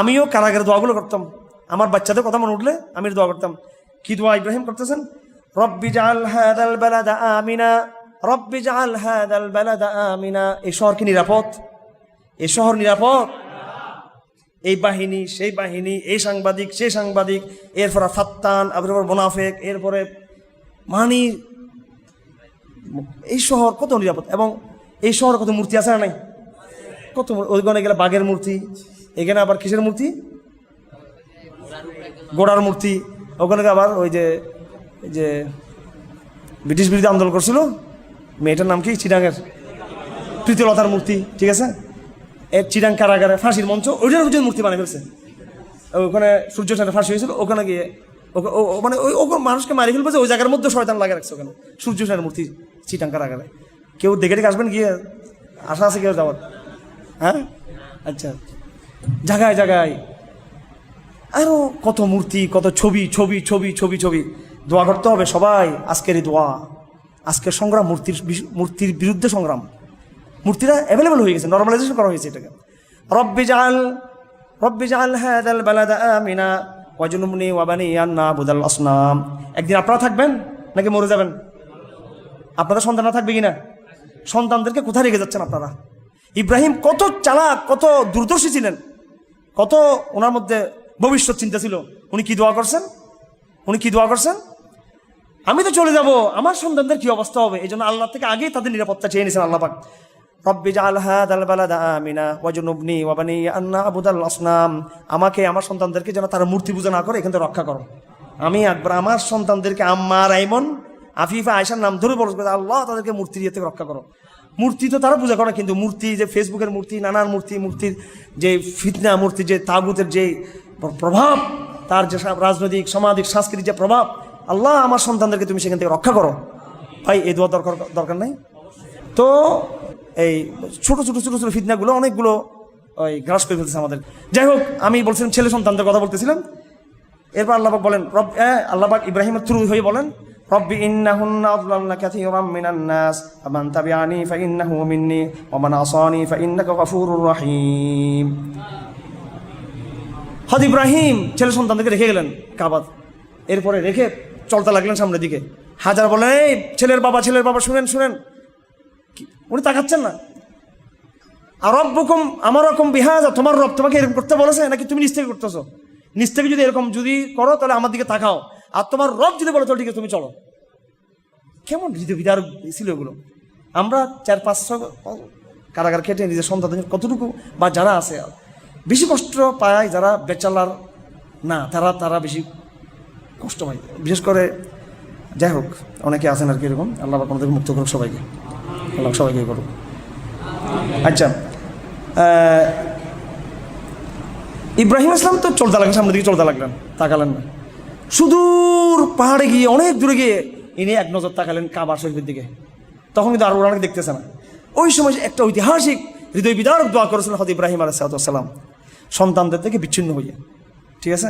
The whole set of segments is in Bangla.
আমিও কারাগারে দোয়াগুলো করতাম। আমার বাচ্চাদের কথা মনে উঠলে আমি দোয়া করতাম। কি দোয়া ইব্রাহিম করতেছেন? রব্বি জাল হাদাল বালাদা আমিনা, রব্বি জাল হাদাল বালাদা আমিনা। এই শহর কি নিরাপদ? এই শহর নিরাপদ? এই বাহিনী, সেই বাহিনী, এই সাংবাদিক, সেই সাংবাদিক, এরপরে ফাত্তান, এরপর মোনাফেক, এরপরে মানি। এই শহর কত নিরাপদ? এবং এই শহর কত মূর্তি আছে না নাই? কত ওইখানে গেলে বাঘের মূর্তি। এখানে আবার কিসের মূর্তি? গোড়ার মূর্তি। ওখানে আবার ওই যে যে ব্রিটিশ বিরোধী আন্দোলন করছিল। মেয়েটার নাম কি? চিরাঙের প্রীতিলতার মূর্তি, ঠিক আছে? এর চিরাং কারাগারে ফাঁসির মঞ্চ, ওইটার পর্যন্ত মূর্তি বানিয়ে ফেলছে। ওখানে সূর্য সেনে ফাঁসি হয়েছিল, ওখানে গিয়ে মানে ওই, ওখানে মানুষকে মারি ফেলবে যে ওই জায়গার মধ্যে শয়তান লাগিয়ে রাখছে ওখানে। সূর্য সেনের মূর্তি চিটাং কারাগারে। কেউ দেখে দেখে আসবেন গিয়ে? আশা আছে কেউ যাওয়ার? হ্যাঁ? আচ্ছা। জায়গায় জায়গায় আরও কত মূর্তি, কত ছবি ছবি ছবি ছবি ছবি। দোয়া করতে হবে সবাই, আজকের এই দোয়া। আজকের সংগ্রাম, মূর্তির মূর্তির বিরুদ্ধে সংগ্রাম। মূর্তিরা অ্যাভেলেবল হয়ে গেছে নর্মালাইজেশন করা হয়েছে এটাকে। রব্বি জাল রব্বি জাল হাদাল বালাদা আমিনা ওয়াবানি ইয়ান্না বুদাল আসনাম। একদিন আপনারা থাকবেন নাকি মরে যাবেন? আপনাদের সন্তানরা থাকবে কিনা? সন্তানদেরকে কোথায় রেখে যাচ্ছেন আপনারা? ইব্রাহিম কত চালাক, কত দূরদর্শী ছিলেন। কত ওনার মধ্যে ভবিষ্যৎ চিন্তা ছিল? উনি কি দোয়া করছেন? উনি কি দোয়া করছেন? আমি তো চলে যাব, আমার সন্তানদের কি অবস্থা হবে? এই জন্য আল্লাহ থেকে আগেই তাদের নিরাপত্তা চেয়ে নিয়েছেন আল্লাহ পাক। রব্বি জাল হাদাল বালাদা আমিনা ওয়াজনুবনি ওয়াবানি আন্না আবুদাল আসনাম। আমাকে, আমার সন্তানদেরকে যেন তারা মূর্তি পূজা না করে, এখান থেকে রক্ষা করো। আমি একবার আমার সন্তানদেরকে আম্মার আইমন আফিফা আয়সার নাম ধরে বলব, আল্লাহ তাদেরকে মূর্তি দিয়ে থেকে রক্ষা করো। মূর্তি তো তারা পূজা করে, কিন্তু মূর্তি যে ফেসবুকের মূর্তি নানান মূর্তি, মূর্তির যে ফিতনা, মূর্তি যে তাগুতের যে প্রভাব, তার যে রাজনৈতিক, সামাজিক, সাংস্কৃতিক যে প্রভাব, আল্লাহ আমার সন্তানদেরকে তুমি সেখান থেকে রক্ষা করো। ভাই, এই দোয়া দরকার দরকার নাই? তো এই ছোট ছোট ছোট ছোট ফিতনাগুলো অনেকগুলো, ওই গ্রাস করে ফেলতেছে আমাদের। যাই হোক, আমি বলছিলাম ছেলে সন্তানদের কথা বলতেছিলাম। এরপর আল্লাহবাক বলেন, রব হ্যাঁ আল্লাহবাক ইব্রাহিমের থ্রু হয়ে বলেন ইন্নাহুন্না আদলাল্না কাসীরাম মিনান নাস, ফামান তাবিআনি ফাইন্নাহু মিন্নি, ওয়া মান আসানি ফাইন্নাকা গফুরুর রহিম। হদ ইব্রাহিম, ছেলে সন্তানদেরকে রেখে গেলেন কাবাদ এরপরে রেখে চলতে লাগলেন সামনের দিকে। হাজার বলেন এই ছেলের বাবা ছেলের বাবা, শুনেন শুনেন। উনি তাকাচ্ছেন না। আর রব্বকুম আমার রকম বিহাজ, তোমার রব তোমাকে এরকম করতে বলেছে নাকি তুমি নিজ থেকে করতেছো? নিজ থেকে যদি এরকম যদি করো, তাহলে আমার দিকে তাকাও। আর তোমার রব যদি বলে তো ঠিক আছে, তুমি চলো। কেমন হৃদয় বিদার ছিল এগুলো? আমরা চার পাঁচশো কারাগার খেটে নিজের সন্তানদের কতটুকু বা যারা আছে, বেশি কষ্ট পায় যারা বেচালার না, তারা তারা বেশি কষ্ট পায়। বিশেষ করে, যাই হোক, অনেকে আছেন আর কি এরকম। আল্লাহ আমাদের মুক্ত করুক সবাইকে। আল্লাহ সবাইকে করুক। আচ্ছা ইব্রাহিম ইসলাম তো চলতে লাগলেন, সামনের দিকে চলতে লাগলেন, তাকালেন না। সুদূর পাহাড়ে গিয়ে, অনেক দূরে গিয়ে ইনি এক নজর তাকালেন কাবা শরীফের দিকে। তখন কিন্তু আরও অনেক দেখতেছে না। ওই সময় একটা ঐতিহাসিক হৃদয় বিদারক দোয়া করেছিলেন হয়তো ইব্রাহিম আলাইসালাম সন্তানদের থেকে বিচ্ছিন্ন হইয়ে ঠিক আছে?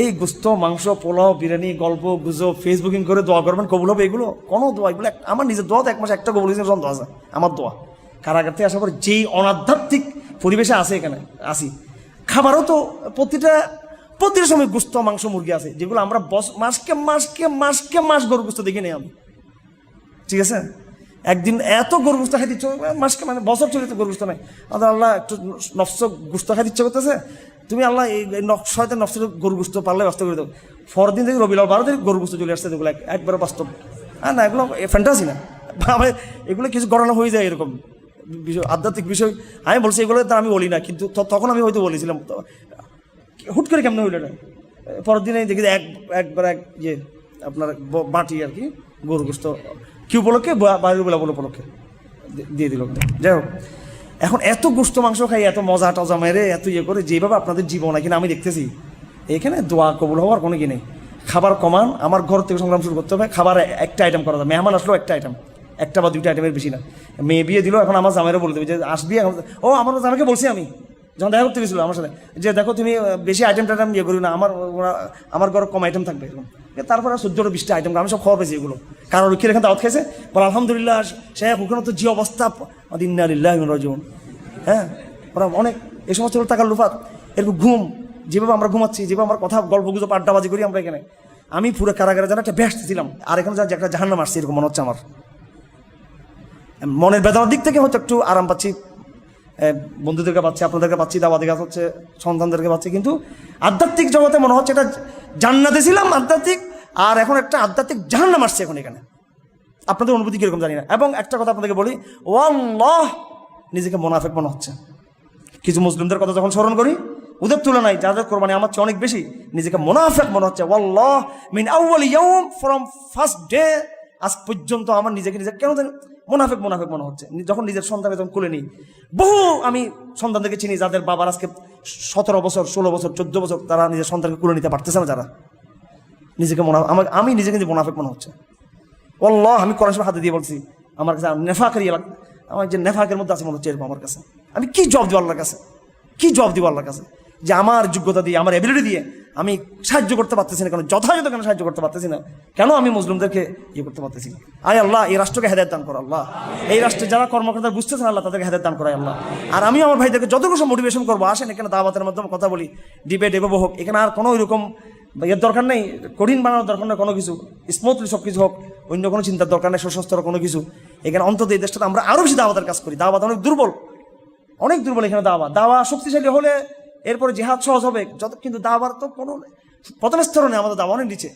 এই গুস্ত, মাংস, পোলাও, বিরিয়ানি, গল্প, গুজব, ফেসবুকিং করে দোয়া করবেন, কবুল হবে এগুলো? কোনো দোয়া, এগুলো আমার নিজের দোয়া তো এক মাসে একটা কবুল হয়েছে আছে। আমার দোয়া। কারাগার থেকে আসার পর যেই অনাধ্যাত্মিক পরিবেশে আছে এখানে, আসি। খাবারও তো প্রতিটা প্রতিটা সময় গুস্ত মাংস মুরগি আছে, যেগুলো আমরা বস, মাসকে মাসকে মাসকে মাস গরু গুস্ত দেখে নেই আমি ঠিক আছে? একদিন এত গরু গুস্ত খাই দিচ্ছ মাসকে মানে বছর চলে তো গরু গুস্ত নাই। আল্লাহ আল্লাহ, একটু নফস, গুস্ত খাই দিচ্ছে করতেছে। তুমি আল্লাহ, এই ছয়তে নফসের গরু গুস্ত পারলে ব্যস্ত করে দাও। পরের দিন থেকে রবিলাল বারো দিন গরু গুস্ত চলে আসছে এক- একবারে বাস্তব। হ্যাঁ না, এগুলো ফ্যান্টাসি না। এগুলো কিছু গণনা হয়ে যায় এরকম। বিষয়, আধ্যাত্মিক বিষয়। আমি বলছি, এগুলো তো আমি বলি না, কিন্তু তখন আমি হয়তো বলেছিলাম হুট করে কেমন হইল না পরের দিনে দেখি এক, একবার এক ইয়ে আপনার বাটি আর কি গরু গোস্ত, কি উপলক্ষে? বা- বাইরের বেলা বলে উপলক্ষে। দিয়ে দিল যাই হোক, এখন এত গোস্ত মাংস খাই, এত মজা টজা মেরে, এত ইয়ে করে, যেভাবে আপনাদের জীবন এখানে আমি দেখতেছি, এখানে দোয়া কবুল হওয়ার কোনো কি নেই। খাবার কমান, আমার ঘর থেকে সংগ্রাম শুরু করতে হবে, খাবার একটা আইটেম করা যায় মেহমান আসলেও একটা আইটেম একটা বা দুইটা আইটেমের বেশি না। মেয়ে বিয়ে দিল, এখন আমার জামাইরও বলে দেবে যে, আসবি এখন। ও, আমার জামাইকে বলছি আমি। যখন দেখা করতে গেছিল আমার সাথে, যে দেখো তুমি বেশি আইটেম টাইটেম ইয়ে করি না, আমার, ওরা, আমার ঘরে কম আইটেম থাকবে এরকম। তারপরে চোদ্দোটা বিশটা আইটেম আমি সব খাওয়া পেয়েছি এগুলো। কারণ রুখি রেখে দাওয়াত খেয়েছে বল আলহামদুলিল্লাহ শেখ ওখানে তো যে অবস্থা দিন্না রাজিউন। হ্যাঁ? ওরা অনেক, এই সমস্ত টাকার লুফাত। এরকম ঘুম, যেভাবে আমরা ঘুমাচ্ছি, যেভাবে আমরা কথা, গল্প গুজব, আড্ডাবাজি করি আমরা এখানে। আমি পুরো কারাগারে যেন একটা ব্যস্ত ছিলাম, আর এখানে যেন একটা জাহান্নাম আসছে এরকম মনে হচ্ছে আমার। মনের বেদনার দিক থেকে হয়তো একটু আরাম পাচ্ছি। বন্ধুদেরকে পাচ্ছি, আপনাদেরকে পাচ্ছি দাবাদের কাছে হচ্ছে, সন্তানদেরকে পাচ্ছি, কিন্তু আধ্যাত্মিক জগতে মনে হচ্ছে এটা জান্নাতে ছিলাম, আধ্যাত্মিক, আর এখন একটা আধ্যাত্মিক জাহান্নাম আসছে এখন এখানে। আপনাদের অনুভূতি কীরকম জানি না। এবং একটা কথা আপনাদেরকে বলি, ওয়াল্লাহ, নিজেকে মোনাফেক মনে হচ্ছে। কিছু মুসলিমদের কথা যখন স্মরণ করি ওদের তুলনায় যাদের কোরবানি আমার চেয়ে অনেক বেশি, নিজেকে মোনাফেক মনে হচ্ছে। ওয়াল্লাহ, মিন আউয়াল ইয়াউম, ফ্রম ফার্স্ট ডে আজ পর্যন্ত আমার নিজেকে নিজে কেন জানি মোনাফেক মোনাফেক মনে হচ্ছে। যখন নিজের সন্তানকে যখন খুলে নিই, বহু আমি সন্তানদেরকে চিনি যাদের বাবার আজকে সতেরো বছর, ষোলো বছর, চোদ্দ বছর তারা নিজের সন্তানকে খুলে নিতে পারতেছে না যারা। নিজেকে মনে আমার আমি নিজেকে নিজে মোনাফেক মনে হচ্ছে। অল্লাহ আমি শরীফ হাতে দিয়ে বলছি, আমার কাছে নেফাকের এলাকা আমার যে নেফাকের মধ্যে আছে মনে হচ্ছে এরকম আমার কাছে। আমি কি জব দিব আল্লাহর কাছে? কি জব দিব আল্লাহর কাছে? যে আমার যোগ্যতা দিয়ে, আমার এবিলিটি দিয়ে আমি সাহায্য করতে পারতেছি না, কেন? যথাযথ কেন সাহায্য করতে পারতেছি না? কেন আমি মুসলিমদেরকে ইয়ে করতে পারতেছি? না আয় আল্লাহ, এই রাষ্ট্রকে হেদায়ত দান করো আল্লাহ। এই রাষ্ট্রে যারা কর্মকর্তা বুঝতেছেন আল্লাহ, তাদেরকে হেদায়ত দান করাই আল্লাহ। আর আমি আমার ভাইদেরকে যতটুকু মোটিভেশন করব, আসেন এখানে দাওয়াতের মাধ্যমে কথা বলি ডিবেট এভাবে হোক, এখানে আর কোনো এরকম এর দরকার নেই, কঠিন বানানোর দরকার নেই কোনো কিছু স্মুথলি সব কিছু হোক, অন্য কোনো চিন্তার দরকার নেই, সশস্ত্র কোনো কিছু। এখানে অন্তত এই দেশটাতে আমরা আরও বেশি দাওয়াতের কাজ করি, দাওয়াত অনেক দুর্বল অনেক দুর্বল এখানে দাওয়া দাওয়া শক্তিশালী হলে এরপরে জেহাদ সহজ হবে। যত কিন্তু দাবার তো কোনো প্রথম স্তরে আমাদের দাবা অনেক নিচে।